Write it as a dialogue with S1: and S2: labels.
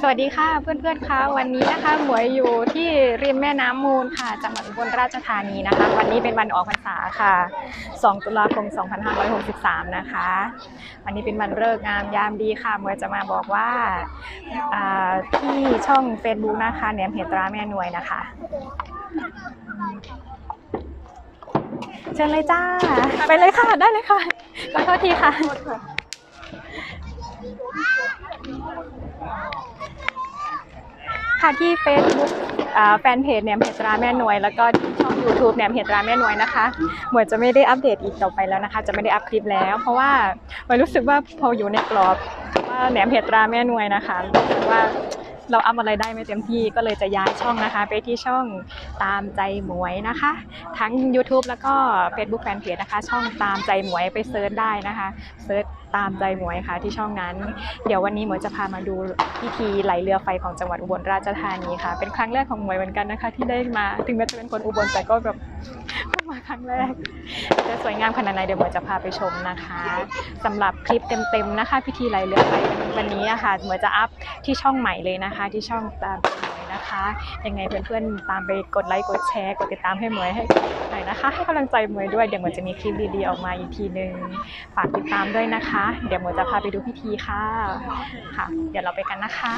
S1: สวัสดีค่ะเพื่อนๆคะวันนี้นะคะหมวยอยู่ที่ริมแม่น้ำมูลค่ะจังหวัดอุบลราชธานีนะคะ วันนี้เป็นวันออกพรรษาค่ะ 2 ตุลาคม 2563 นะคะ วันนี้เป็นวันเลิกงามยามดีค่ะหมวยจะมาบอกว่าที่ช่อง Facebook นะคะแหนมเหตราแม่หน่วยนะคะเชิญเลยจ้า ไปเลยค่ะได้เลยค่ะขอโทษทีค่ะ ค่ะที่ Facebook แฟนเพจแหนมเหตราแม่หน่วย แล้วก็ช่อง YouTube แหนมเหตราแม่หน่วยนะคะหมวยจะไม่ได้อัปเดตอีกต่อไปแล้วนะคะ จะไม่ได้อัพคลิปแล้ว เพราะว่าหมวยรู้สึกว่าพออยู่ในกรอบว่าแหนมเหตราแม่หน่วยนะคะรู้สึกว่า เราอัพอะไรได้ไม่เต็มที่ก็เลยจะย้ายช่องนะคะ ไปที่ช่องตามใจหมวยนะคะ ทั้ง YouTube แล้วก็ Facebook Fanpage นะคะ ช่องตามใจหมวยไปเซิร์ชได้นะคะเซิร์ชตามใจหมวยค่ะที่ช่องนั้น เดี๋ยววันนี้หมวยจะพามาดูพิธีไหลเรือไฟของจังหวัดอุบลราชธานีค่ะ เป็นครั้งแรกของหมวยเหมือนกันนะคะ ที่ได้มาถึงแม้จะเป็นคนอุบลแต่ก็แบบ เพิ่งมาครั้งแรก จะสวยงามขนาดไหนเดี๋ยวหมวยจะพาไปชมนะคะสำหรับคลิปเต็มๆนะคะ พิธีไหลเรือไฟวันนี้อะค่ะหมวยจะอัพที่ช่องใหม่เลยนะคะ ที่ช่องตามหมวยนะคะ ยังไงเพื่อนๆตามไปกดไลค์กดแชร์กดติดตามให้หมวยให้หน่อยนะคะ ให้กำลังใจหมวยด้วยเดี๋ยวหมวยจะมีคลิปดีๆออกมาอีกทีนึงฝากติดตามด้วยนะคะ เดี๋ยวหมวยจะพาไปดูพิธีค่ะค่ะ เดี๋ยวเราไปกันนะคะ